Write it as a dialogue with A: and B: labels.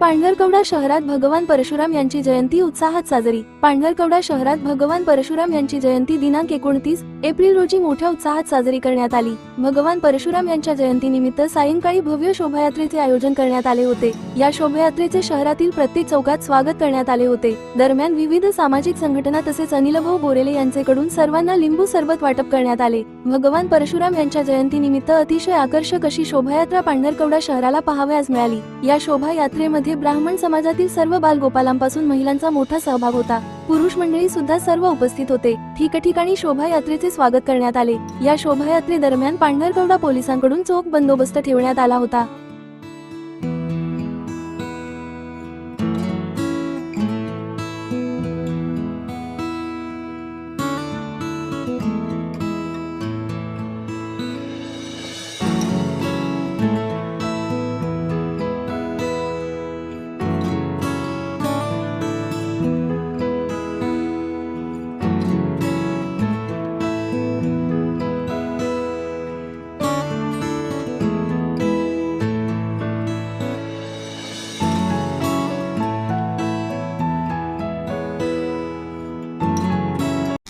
A: पांढरकवडा शहरात भगवान परशुराम यांची जयंती उत्साहात साजरी. पांढरकवडा शहरात भगवान परशुराम यांची जयंती दिनांक एकोणतीस एप्रिल रोजी मोठ्या उत्साहात साजरी करण्यात आली. भगवान परशुराम यांच्या जयंतीनिमित्त सायंकाळी भव्य शोभायात्रेचे आयोजन करण्यात आले होते. या शोभायात्रेचे शहरातील प्रत्येक चौकात स्वागत करण्यात आले होते. दरम्यान विविध सामाजिक संघटना तसेच अनिलभाऊ बोरेले यांचेकडून सर्वांना लिंबू सरबत वाटप करण्यात आले. भगवान परशुराम यांच्या जयंतीनिमित्त अतिशय आकर्षक अशी शोभायात्रा पांढरकवडा शहराला पाहावयास मिळाली. या शोभायात्रेमध्ये ब्राह्मण समाजातील सर्व बालगोपालांपासून महिलांचा मोठा सहभाग होता. पुरुष मंडळी सुद्धा सर्व उपस्थित होते. ठिकठिकाणी शोभायात्रेचे स्वागत करण्यात आले. या शोभायात्रेदरम्यान पांढरकवडा पोलिसांकडून चोख बंदोबस्त ठेवण्यात आला होता.